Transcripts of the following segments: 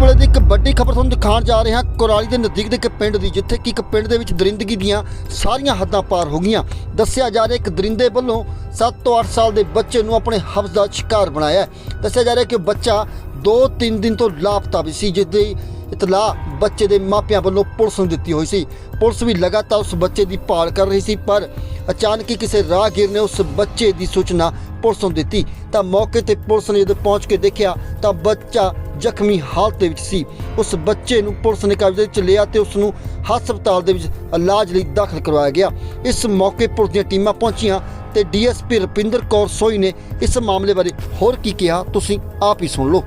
ਵੇਲੇ ਦੀ ਇੱਕ ਵੱਡੀ ਖਬਰ ਤੁਹਾਨੂੰ ਦਿਖਾਉਣ ਜਾ ਰਹੇ ਹਾਂ। ਕੁਰਾਲੀ ਦੇ ਨਜ਼ਦੀਕ ਦੇ ਇੱਕ ਪਿੰਡ ਦੀ, ਜਿੱਥੇ ਕਿ ਇੱਕ ਪਿੰਡ ਦੇ ਵਿੱਚ ਦਰਿੰਦਗੀ ਦੀਆਂ ਸਾਰੀਆਂ ਹੱਦਾਂ ਪਾਰ ਹੋ ਗਈਆਂ। ਦੱਸਿਆ ਜਾ ਰਿਹਾ ਇੱਕ ਦਰਿੰਦੇ ਵੱਲੋਂ 7 ਤੋਂ 8 ਸਾਲ ਦੇ ਬੱਚੇ ਨੂੰ ਆਪਣੇ ਹਵਸ ਦਾ ਸ਼ਿਕਾਰ ਬਣਾਇਆ ਦੱਸਿਆ ਜਾ ਰਿਹਾ ਕਿ ਉਹ ਬੱਚਾ 2-3 ਦਿਨ ਤੋਂ ਲਾਪਤਾ ਵੀ ਸੀ ਜਿਸ ਦੀ ਇਤਲਾਹ ਬੱਚੇ ਦੇ ਮਾਪਿਆਂ ਵੱਲੋਂ ਪੁਲਿਸ ਨੂੰ ਦਿੱਤੀ ਹੋਈ ਸੀ। ਪੁਲਿਸ ਵੀ ਲਗਾਤਾਰ ਉਸ ਬੱਚੇ ਦੀ ਭਾਲ ਕਰ ਰਹੀ ਸੀ, ਪਰ ਅਚਾਨਕ ਹੀ ਕਿਸੇ ਰਾਹਗੀਰ ਨੇ ਉਸ ਬੱਚੇ ਦੀ ਸੂਚਨਾ ਪੁਲਿਸ ਨੂੰ ਦਿੱਤੀ। ਤਾਂ ਮੌਕੇ ਤੇ ਪੁਲਿਸ ਨੇ ਜਦੋਂ ਪਹੁੰਚ ਕੇ ਦੇਖਿਆ, ਤਾਂ ਬੱਚਾ ਜ਼ਖਮੀ ਹਾਲਤ ਦੇ ਵਿੱਚ ਸੀ। ਉਸ ਬੱਚੇ ਨੂੰ ਪੁਲਿਸ ਨੇ ਕਬਜ਼ੇ ਵਿੱਚ ਲਿਆ ਤੇ ਉਸ ਨੂੰ ਹਸਪਤਾਲ ਦੇ ਵਿੱਚ ਇਲਾਜ ਲਈ ਦਾਖਲ ਕਰਵਾਇਆ ਗਿਆ। ਇਸ ਮੌਕੇ ਪੁਲਿਸ ਦੀਆਂ ਟੀਮਾਂ ਪਹੁੰਚੀਆਂ ਤੇ ਡੀਐਸਪੀ ਰਪਿੰਦਰ ਕੌਰ ਸੋਈ ਨੇ ਇਸ ਮਾਮਲੇ ਬਾਰੇ ਹੋਰ ਕੀ ਕਿਹਾ, ਤੁਸੀਂ ਆਪ ਹੀ ਸੁਣ ਲਓ।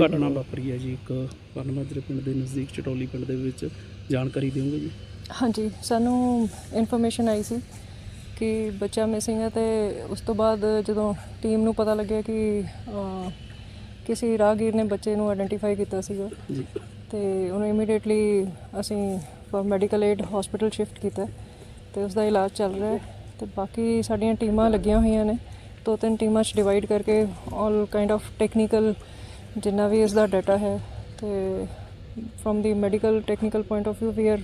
ਘਟਨਾ ਵਾਪਰੀ ਹੈ ਜੀ ਇੱਕ। ਪਰਨਮਾਜਰੇ ਪਿੰਡ ਦੇ ਨਜ਼ਦੀਕ ਚਟੋਲੀ ਪਿੰਡ ਦੇ ਵਿੱਚ ਜਾਣਕਾਰੀ ਦਿਓਗੇ ਜੀ। ਹਾਂਜੀ ਸਾਨੂੰ ਇਨਫੋਰਮੇਸ਼ਨ ਆਈ ਸੀ ਕਿ ਬੱਚਾ ਮਿਸਿੰਗ ਹੈ ਤੇ ਉਸ ਤੋਂ ਬਾਅਦ ਜਦੋਂ ਟੀਮ ਨੂੰ ਪਤਾ ਲੱਗਿਆ ਕਿ ਅਹ, ਕਿਸੇ ਰਾਹਗੀਰ ਨੇ ਬੱਚੇ ਨੂੰ ਆਇਡੈਂਟੀਫਾਈ ਕੀਤਾ ਸੀਗਾ ਜੀ। ਤੇ ਉਹਨੂੰ ਇਮੀਡੀਏਟਲੀ ਅਸੀਂ ਮੈਡੀਕਲ ਏਡ ਹਸਪੀਟਲ ਸ਼ਿਫਟ ਕੀਤਾ ਤੇ ਉਸ ਦਾ ਇਲਾਜ ਚੱਲ ਰਿਹਾ ਹੈ ਤੇ ਬਾਕੀ ਸਾਡੀਆਂ ਟੀਮਾਂ ਲੱਗੀਆਂ ਹੋਈਆਂ ਨੇ। ਦੋ ਤਿੰਨ ਟੀਮਾਂ 'ਚ ਡਿਵਾਈਡ ਕਰਕੇ ਆਲ ਕਾਈਂਡ ਆਫ ਟੈਕਨੀਕਲ ਜਿੰਨਾ ਵੀ ਇਸ ਦਾ ਡਾਟਾ ਹੈ ਤੇ from the medical technical point of View we are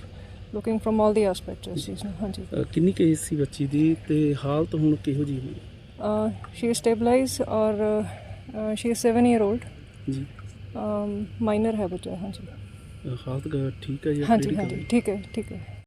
looking from all the aspects ਇਸ ਚੀਜ਼ ਨੂੰ ਹਾਂਜੀ। ਅ, ਕਿੰਨੀ ਕੇਸ ਸੀ ਬੱਚੀ ਦੀ ਤੇ ਹਾਲਤ ਹੁਣ ਕਿਹੋ ਜੀ ਹੈ ਸ਼ੀ ਸਟੇਬਲਾਈਜ਼ ਔਰ she is 7 year old ji. Minor ਹੈ ਬੱਚਾ ਹਾਂਜੀ। ਅ, ਹਾਲਤ ਗ- ਠੀਕ ਹੈ ਜੀ ਹਾਂਜੀ ਹਾਂਜੀ ਠੀਕ ਹੈ ਠੀਕ ਹੈ।